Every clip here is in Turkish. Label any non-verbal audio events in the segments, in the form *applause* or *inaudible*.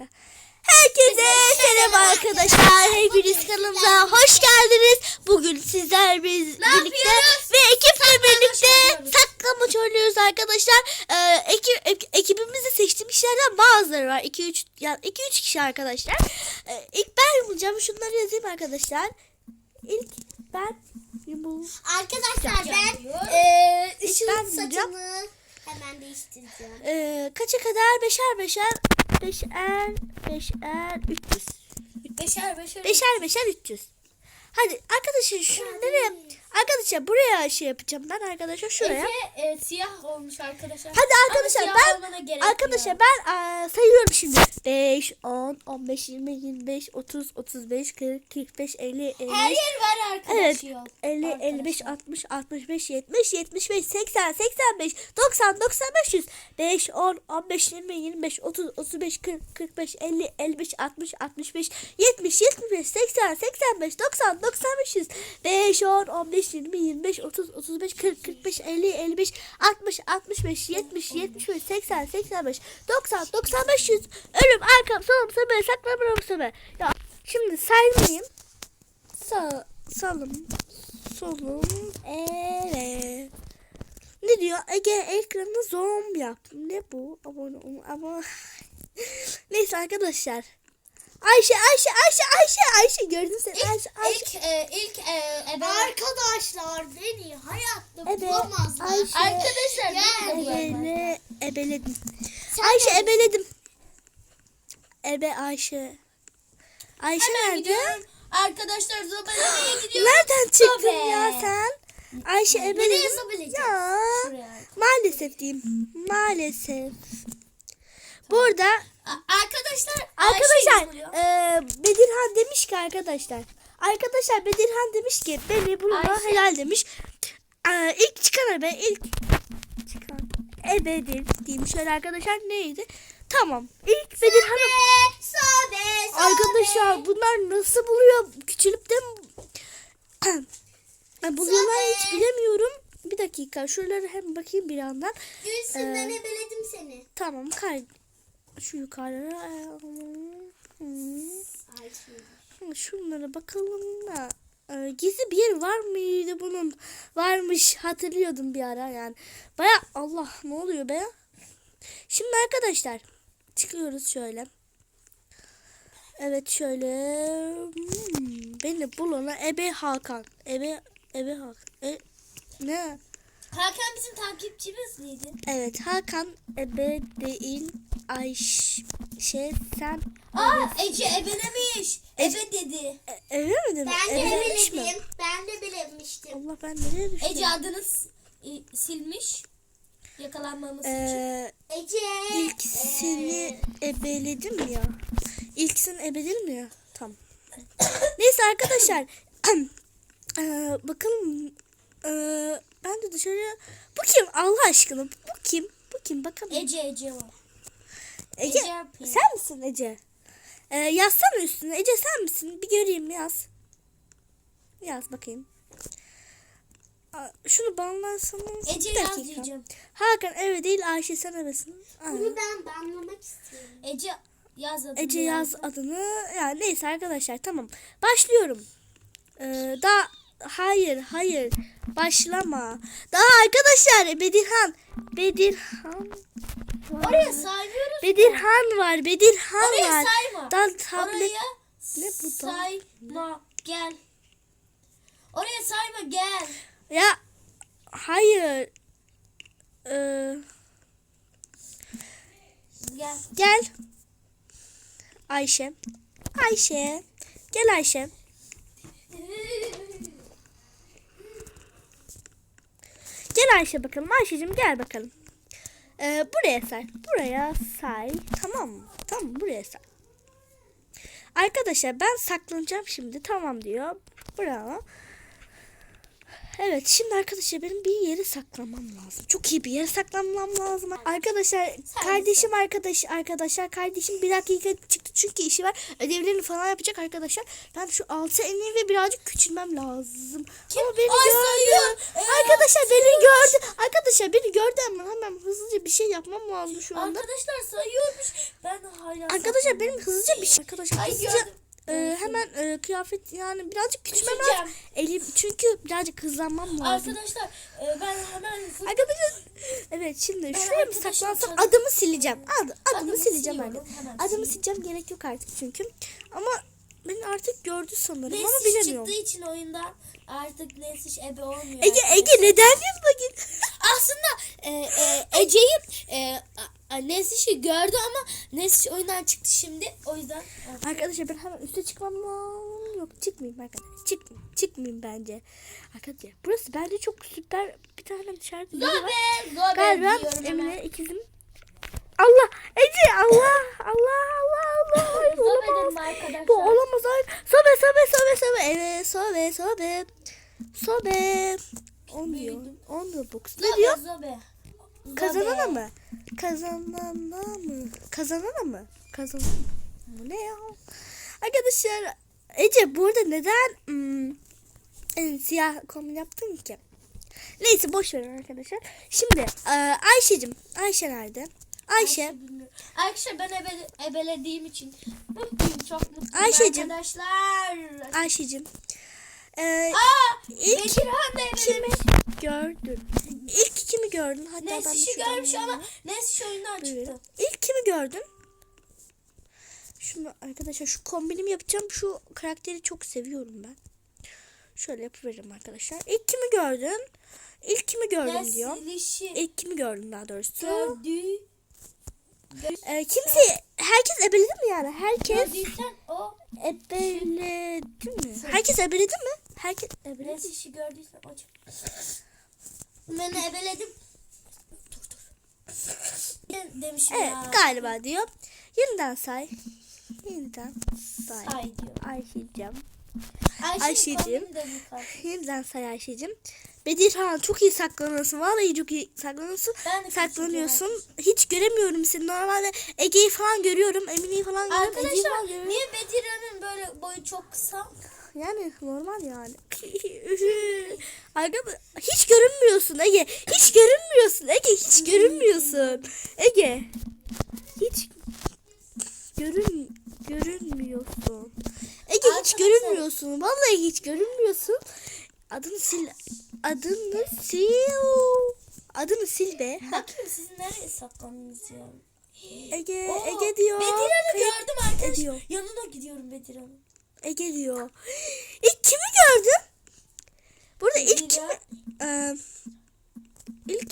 dakika. Herkese selam arkadaşlar. Hepiniz kanalımıza hoş geldiniz. Bugün sizler biz birlikte ve ekiple birlikte saklamaç oynuyoruz arkadaşlar. Ee, ekip, ek- ekibimizde seçtiğim kişilerden bazıları var. 2 3 yani 2 3 kişi arkadaşlar. Ee, ilk ben bulacağım. Şunları yazayım arkadaşlar. İlk ben Arkadaşlar ben ben bulacağım. saçını hemen değiştireceğim. Ee, kaça kadar? Beşer beşer. Beşer beşer 300. Beşer beşer. Beşer beşer 300. Hadi arkadaşlar şunu nereye? Arkadaşlar buraya şey yapacağım ben arkadaşlar şuraya. Efe e, siyah olmuş arkadaşlar. Hadi Ama arkadaşlar siyah ben arkadaşlar yok. ben aa, sayıyorum şimdi. 5 10 15 20 25 30 35 40 45 50 50 Her yer var arkadaş Evet. yok. 50 Arkadaşlar. 55 60 65 70 75 80 85 90 90 500 5 10 15 20 25 30 35 40 45 50 55 60 65 70 75 80 85 90 90 500 5 10 15 20 25 30 35 40 45 50 55 60 65 70 75 80 85 90 90 500 önüm arkam solum sağım saklamıyorum sana ya şimdi saymayayım Sağ, salım, solum, evet. Ne diyor? Ege ekranı zoom yap. Ne bu? Abone ol ama. *laughs* Neyse arkadaşlar. Ayşe, Ayşe, Ayşe, Ayşe, Ayşe gördün sen Ayşe, Ayşe. İlk e, ilk e, ebe Arkadaşlar beni hayatta Ebe, bulamazlar. Ayşe. arkadaşlar de var. Ebele, ebeledim. Sen Ayşe neredesin? ebeledim. Ebe Ayşe. Ayşe Hemen nerede? gidiyorum. Arkadaşlar Zoba nereye gidiyor? Nereden çıktın Sobe. ya sen? Ayşe ebeledim. Ya. Şuraya. Maalesef diyeyim. Maalesef. Burada A- Arkadaşlar arkadaşlar e, Bedirhan demiş ki arkadaşlar. Arkadaşlar Bedirhan demiş ki beni bulma Ayşe. helal demiş. E, ilk çıkan ebe ilk çıkan ebedir diyeyim şöyle arkadaşlar neydi? Tamam. İlk Bedirhan'ı arkadaşlar bunlar nasıl buluyor? Küçülüp de *clears throat* buluyorlar hiç bilemiyorum. Bir dakika şuraları hem bakayım bir yandan. Gülsün Ee, ben ebeledim seni. Tamam kay şu yukarılara Hmm. Şimdi şunlara bakalım da Ee, gizli bir yer var mıydı bunun? Varmış hatırlıyordum bir ara yani. Baya Allah ne oluyor be? Şimdi arkadaşlar çıkıyoruz şöyle. Evet şöyle. Hmm, beni bulana Ebe Hakan. Ebe Ebe Hakan. E, ne? Hakan bizim takipçimiz miydi? Evet Hakan Ebe değil Ayşe sen Aa Ece ebelemiş. Ebe dedi. E, öyle mi demek? Ben de Ebelemiş mi? ebeledim. Ben de ebelemiştim. Allah ben nereye düştüm? Ece adını s- i- silmiş. Yakalanmaması için. Ee, Ece. ilk seni ebeledim ya. İlk seni ebeledim ya. Tamam. *coughs* Neyse arkadaşlar. *coughs* Ee, bakalım. Ee, ben de dışarıya... Bu kim Allah aşkına? Bu kim? Bu kim? Bakalım. Ece Ece o. Ece, Ece sen misin Ece? Ee, yazsana üstüne. Ece sen misin? Bir göreyim yaz. Yaz bakayım. Aa, Şunu banlarsanız Ece bir yaz dakika. diyeceğim. Hakan evet değil Ayşe sen. Aa, Bunu ben banlamak istiyorum. Ece yaz adını. Ece yaz adını. Yani neyse arkadaşlar tamam. Başlıyorum. Ee, daha hayır hayır başlama. Daha arkadaşlar Bedirhan. Bedirhan. Oraya saymıyoruz. Bedirhan var. Bedirhan Oraya var. sayma. Daha tablet. Oraya Ne bu da? sayma gel. Oraya sayma gel. Ya hayır. Ee, Gel. gel. Ayşe. Ayşe. Gel Ayşe. *laughs* Gel Ayşe bakalım. Ayşe'cim gel bakalım. Ee, buraya say. Buraya say. Tamam mı? Tamam buraya say. Arkadaşlar ben saklanacağım şimdi. Tamam diyor. Bravo. Evet şimdi arkadaşlar benim bir yere saklanmam lazım. Çok iyi bir yere saklanmam lazım. Arkadaşlar kardeşim arkadaş arkadaşlar kardeşim bir dakika çıktı çünkü işi var. Ödevlerini falan yapacak arkadaşlar. Ben şu altı ineyim ve birazcık küçülmem lazım. Ama beni Ay, gördü. sayıyor. Ee, Arkadaşlar beni gördü. Arkadaşlar beni gördü ama hemen hızlıca bir şey yapmam lazım şu anda. Arkadaşlar sayıyormuş. Ben hala Arkadaşlar benim hızlıca bir şey. Arkadaşlar Ay, hızlıca gördüm. E, hemen e, kıyafet yani birazcık küçülmem lazım. Elim çünkü birazcık hızlanmam lazım. Arkadaşlar e, ben hemen Arkadaşlar evet şimdi Ben şuraya mı saklansam adımı sileceğim. Ad, adımı, Adımı sileceğim hemen Adımı sileceğim gerek yok artık çünkü. Ama beni artık gördü sanırım ama Nesiş bilemiyorum. çıktığı için oyundan artık Nesiş ebe olmuyor. Ege Ege neden yanına git? *laughs* Aslında e, e, Ece'yi e, a- Nesiş'i gördü ama Nesiş oyundan çıktı şimdi. O yüzden e, Arkadaşlar ben hemen üste çıkmam lazım. Yok çıkmayayım arkadaşlar. Çıkmayayım. Çıkmayayım bence. Arkadaşlar burası bence çok süper bir tane dışarıda var. Zobe, Galiba diyorum Emine hemen. ikizim. Allah Ece Allah Allah Allah. Hayır, olamaz. Bu olamaz hayır. Sobe sobe sobe sobe. Evet sobe sobe. Sobe. On diyor. Büyüdüm. On diyor box. Ne diyor? Zobe. Kazanana mı? Kazanana mı? Kazanana mı? Kazanana mı? Bu ne ya? Arkadaşlar Ece burada neden hmm, en siyah kombin yaptın ki? Neyse boş verin arkadaşlar. Şimdi e, Ayşe'cim. Ayşe nerede? Ayşe. Arkadaşlar ben ebe, ebelediğim için mutluyum çok mutluyum Ayşe'cim. arkadaşlar. Ayşe'cim. E, Aa, İlk da kimi ebelemiş. gördün? İlk kimi gördün? Hatta ben Nesiş'i şuradan görmüş ama bulayım. Nesiş oyundan Buyurun. çıktı. İlk kimi gördün? Şunu arkadaşlar şu kombinimi yapacağım. Şu karakteri çok seviyorum ben. Şöyle yapıveririm arkadaşlar. İlk kimi gördün? İlk kimi gördün diyor. Nesilişi İlk kimi gördün daha doğrusu. gördü. Ee, kimse herkes ebeledi mi yani? Herkes Gördüysen o ebeledi mi? Herkes ebeledi mi? Herkes ebeledi. Nesiş'i gördüysen o çıktı. Ben ebeledim. Dur dur. Demişim Evet ya. galiba diyor. Yeniden say. Yeniden say. Say diyor. Ayşe'cim. Ayşe'nin Ayşe'cim. Yeniden say Ayşe'cim. Bedirhan çok iyi saklanıyorsun. Vallahi çok iyi saklanıyorsun. Saklanıyorsun. Hiç göremiyorum seni. Normalde Ege'yi falan görüyorum. Emine'yi falan görüyorum. Arkadaşlar falan görüyorum. niye Bedirhan'ın böyle boyu çok kısa? Yani normal yani. *laughs* Arkadaş hiç görünmüyorsun Ege. Hiç görünmüyorsun Ege. Hiç görünmüyorsun. Ege. Hiç görün görünmüyorsun. Ege hiç görünmüyorsun. Vallahi hiç görünmüyorsun. Adını sil. Adını sil. Adını sil be. Bakayım siz nereye saklandınız ya? Ege, Oo, Ege diyor. Bedirhan'ı Kayıp gördüm arkadaşlar. Yanına gidiyorum Bedirhan'ın. Ege diyor. İlk kimi gördün? Burada ilk kimi... Ee, ilk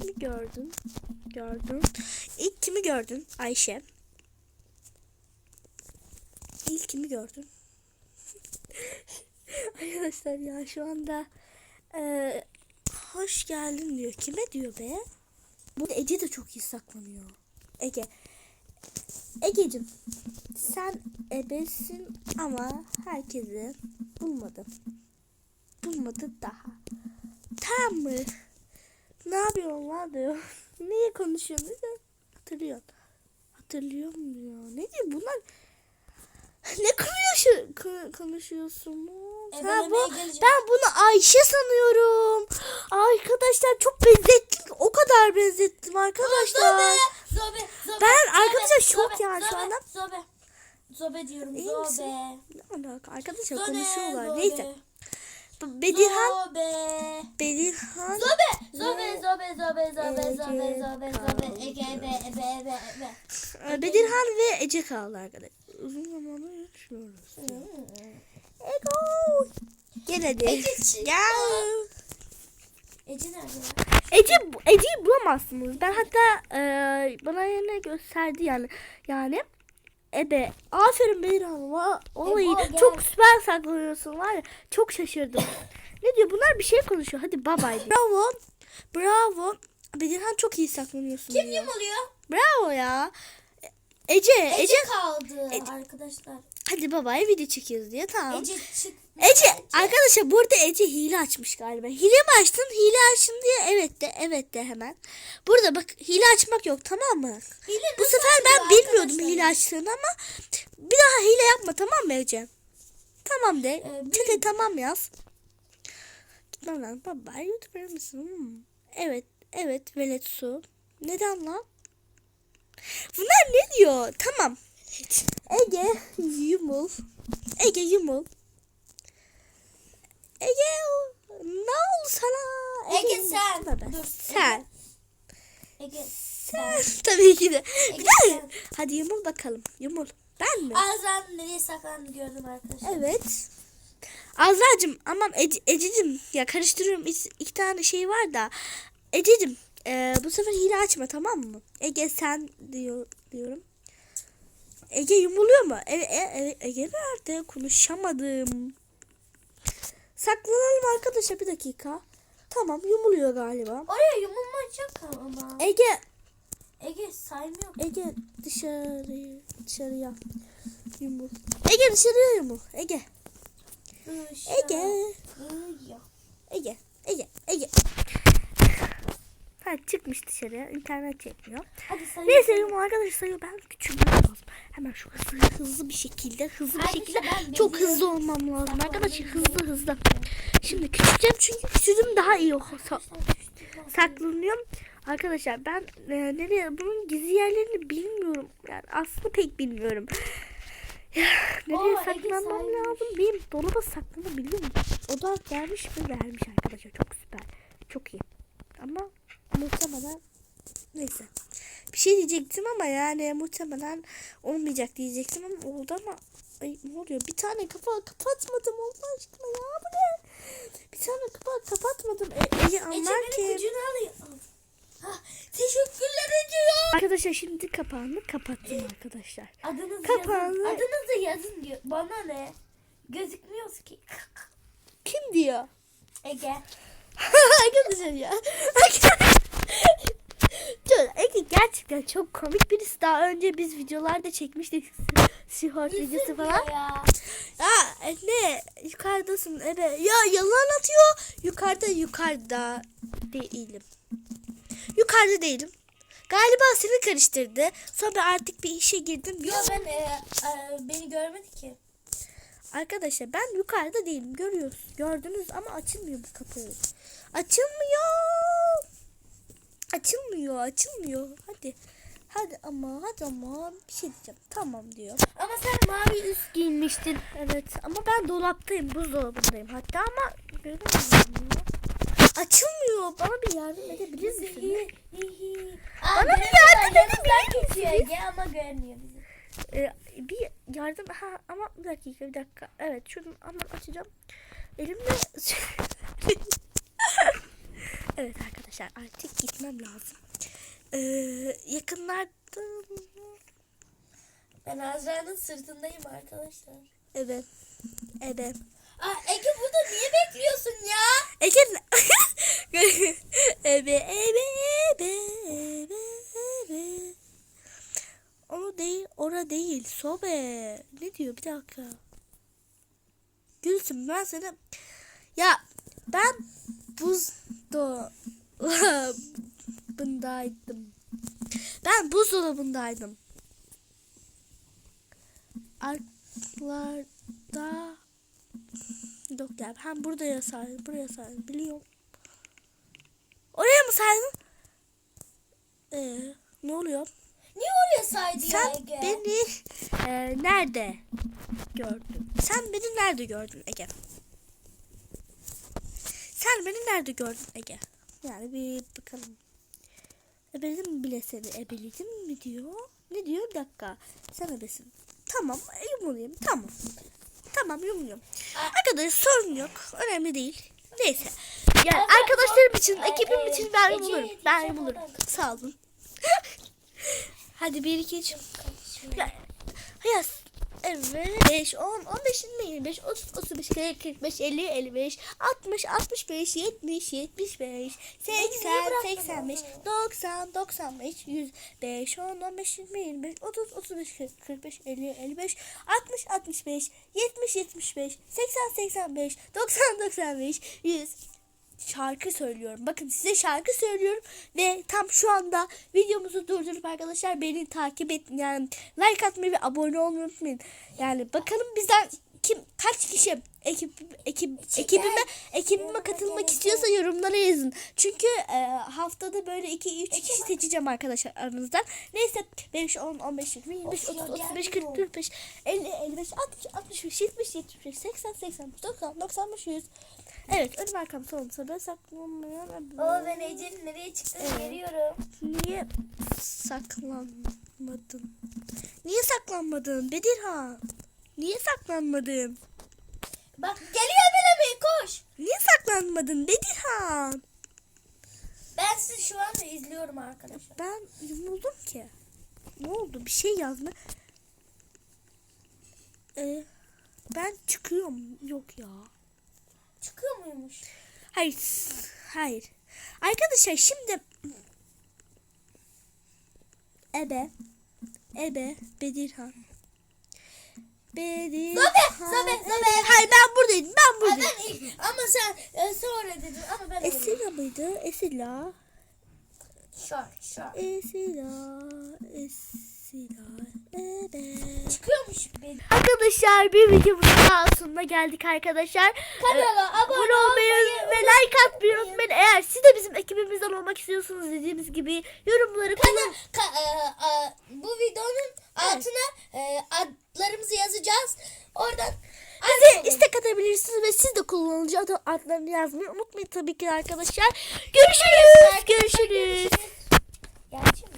kimi gördün? Gördün. İlk kimi gördün? Ayşe. İlk kimi gördün? *laughs* Arkadaşlar ya şu anda ee, hoş geldin diyor. Kime diyor be? Bu Ece de çok iyi saklanıyor. Ege. Egeciğim sen ebesin ama herkesi bulmadın. Bulmadı daha. Tamam mı? Ne yapıyorsun lan diyor. *laughs* Niye konuşuyorsun? Hatırlıyorsun. Hatırlıyor mu ya? Ne diyor bunlar? *laughs* Ne ko- konuşuyorsun? Ha, Ebelemeye bu, ben bunu Ayşe sanıyorum. Arkadaşlar çok benzettim. O kadar benzettim arkadaşlar. Zobe, Zobe, Zobe. Ben arkadaşlar şok Zobe, yani şu Zobe, anda. Zobe. Zobe diyorum. İyi Zobe. misin? Ne alaka? Arkadaşlar Zobe, konuşuyorlar. Zobe. Neyse. Bedirhan, Zobe. Bedirhan. Zobe, Zobe, Zobe, Zobe, Zobe, Zobe, Zobe, Zobe. Ege, Ebe, Ebe, Ebe, Ebe. Ee, Bedirhan ve Ece kaldı arkadaşlar. Uzun zamandır yaşıyoruz. Ego. Gel hadi. Ece. Gel. Ece nerede? Ece, Ece'yi bulamazsınız. Ben hatta e, bana yerine gösterdi yani. Yani Ebe. Aferin Bedirhan. Va- Olayı Ebo, çok süper saklanıyorsun var ya. Çok şaşırdım. *laughs* ne diyor? Bunlar bir şey konuşuyor. Hadi bye bye. Bravo. Bravo. Bedirhan çok iyi saklanıyorsun. Kim diyor. yumuluyor? Bravo ya. Ece, Ece, Ece kaldı Ece- arkadaşlar. Hadi babaya video çekiyoruz diye tamam. Ece çık. Ece, arkadaşlar burada Ece hile açmış galiba. Hile mi açtın? Hile açtın diye evet de evet de hemen. Burada bak hile açmak yok tamam mı? Hile Bu sefer ben bilmiyordum arkadaşlar? hile açtığını ama bir daha hile yapma tamam mı Ece? Tamam de. Ee, Çete tamam yaz. Gitmem lazım. Baba YouTuber mısın? Hmm. Evet. Evet. Velet su. Neden lan? Bunlar ne diyor? Tamam. Ege yumul. Ege yumul. Ege ne oldu sana? Ege yumul. sen. Dur, Sen. Ege. Sen. *laughs* Tabii ki de. Ege Bir daha. sen. Hadi yumul bakalım. Yumul. Ben mi? Azran nereye saklandı gördüm arkadaşlar. Evet. Azra'cığım aman Ece, Ececiğim ya karıştırıyorum İki- iki tane şey var da Ececiğim e, bu sefer hile açma tamam mı? Ege sen diyor diyorum. Ege yumuluyor mu? E, e, e, Ege nerede? Konuşamadım. Saklanalım arkadaşlar bir dakika. Tamam yumuluyor galiba. Oraya yumulmayacak ama. Ege Ege saymıyor. Ege dışarı dışarıya yumul. Ege dışarıya yumul. Ege. Ege. Ege. Ege, Ege, Ege. Ha çıkmış dışarıya. internet çekmiyor. Hadi sayın. Neyse arkadaşlar sayıyor. Ben küçülmem lazım. Hemen şu hızlı hızlı bir şekilde hızlı bir şekilde çok hızlı olmam lazım arkadaşlar hızlı hızlı. Şimdi küçüleceğim çünkü küçüldüm daha iyi sa- saklanıyorum. Arkadaşlar ben e, nereye bunun gizli yerlerini bilmiyorum. Yani aslında pek bilmiyorum. *sighs* Ya, nereye Oo, saklanmam lazım? Benim dolaba saklanabiliyor muyum? O da vermiş mi? Vermiş arkadaşlar. Çok süper. Çok iyi. Ama muhtemelen neyse. Bir şey diyecektim ama yani muhtemelen olmayacak diyecektim ama oldu ama Ay ne oluyor? Bir tane kafa kapatmadım Allah aşkına ya bu ne? Bir tane kafa kapatmadım. E, Ege Ece anlar ki. Ah, teşekkürler ya. Arkadaşlar şimdi kapağını kapattım arkadaşlar. Adınızı Kapağını- yazın. Adınızı yazın diyor. Bana ne? Gözükmüyoruz ki. Kim diyor? Ege. *laughs* Arkadaşlar ya. Dur, Ege gerçekten çok komik birisi. Daha önce biz videolarda çekmiştik. Sihort videosu falan. Ya. Ya ne? Yukarıdasın ebe. Ya yalan atıyor. Yukarıda yukarıda değilim. Yukarıda değilim. Galiba seni karıştırdı. Sonra artık bir işe girdim. Yo ben e, e, beni görmedi ki. Arkadaşlar ben yukarıda değilim. Görüyoruz. Gördünüz ama açılmıyor bu kapı. Açılmıyor. Açılmıyor. Açılmıyor. Hadi. Hadi ama hadi ama bir şey diyeceğim. Tamam diyor. Ama sen mavi üst giyinmiştin. Evet ama ben dolaptayım. Buzdolabındayım hatta ama göremiyorum. Açılmıyor. Bana bir yardım edebilir misin? Bana bir yardım edebilir Ege ama görmüyor bizi. Ee, bir yardım ha ama bir dakika bir dakika. Evet şunu hemen açacağım. Elimde *laughs* Evet arkadaşlar artık gitmem lazım. Ee, yakınlarda Ben Azra'nın sırtındayım arkadaşlar. evet. Evet. Aa, Ege burada niye bekliyorsun ya? Ege *laughs* ebe ebe ebe ebe ebe. Onu değil, ora değil. Sobe. Ne diyor? Bir dakika. Gülsün ben sana ya ben *laughs* buzdolabındaydım. Ben buzdolabındaydım. Arklarda Yok ya ben buraya saydım. Buraya saydım. Biliyorum. Oraya mı saydın? Ee, ne oluyor? Niye oraya saydı ya Sen Ege? beni e, nerede gördün? Sen beni nerede gördün Ege? Sen beni nerede gördün Ege? Yani bir bakalım. Ebeledim bile seni. Ebeledim mi diyor? Ne diyor? Bir dakika. Sen ebesin. Tamam. Yumulayım. Tamam. Tamam yumuluyorum. Arkadaşlar sorun yok. Önemli değil. Neyse. Yani arkadaşlarım için, ekibim için ben yumulurum. Ben yumulurum. Sağ olun. *laughs* Hadi bir iki üç. Ya, Hayır. Evet. 5, 10, 15, 20, 25, 30, 35, 40, 45, 50, 55, 60, 65, 70, 75, 80, 85, 90, 95, 100, 5, 10, 15, 20, 25, 30, 35, 40, 45, 50, 55, 60, 65, 70, 75, 80, 85, 90, 95, 100, şarkı söylüyorum. Bakın size şarkı söylüyorum ve tam şu anda videomuzu durdurup arkadaşlar beni takip edin. Yani like atmayı ve abone olmayı unutmayın. Yani bakalım bizden kim kaç kişi ekip ekip ekibime ekibime katılmak istiyorsa yorumlara yazın. Çünkü e, haftada böyle 2 3 kişi seçeceğim arkadaşlar aranızdan. Neyse 5 10 15 20 25 30 35 40 45 50 55 60 65 70 75 80 80 90 95 100 Evet önüm arkam solum sağ saklanmıyorum. O ben Ece'nin nereye çıktığını Evet. görüyorum. Niye saklanmadın? Niye saklanmadın Bedirhan? Niye saklanmadın? Bak geliyor bile mi? Koş. Niye saklanmadın Bedirhan? Ben sizi şu anda izliyorum arkadaşlar. Ben yumuldum ki. Ne oldu? Bir şey yazma. Ee, ben çıkıyorum. Yok ya. Çıkıyor muymuş? Hayır. Hayır. Arkadaşlar şimdi Ebe Ebe Bedirhan Bedirhan Zabe, zabe, zabe. Hayır ben buradaydım. Ben Aa, buradaydım. ben ilk ama sen e, sonra dedin ama ben. Esila mıydı? Esila. Şark şark. Esila. Esila. Çıkıyormuş benim. Arkadaşlar bir videomuzun daha sonuna geldik arkadaşlar. Kanala Ee, abone olmayı ve like atmayı unutmayın. Eğer siz de bizim ekibimizden olmak istiyorsanız dediğimiz gibi yorumları Kana, ka- e, e, bu videonun altına e, adlarımızı yazacağız. Oradan Bize istek atabilirsiniz ve siz de kullanıcı adlarını yazmayı unutmayın tabii ki arkadaşlar. Görüşürüz. Görüşürüz. Mi?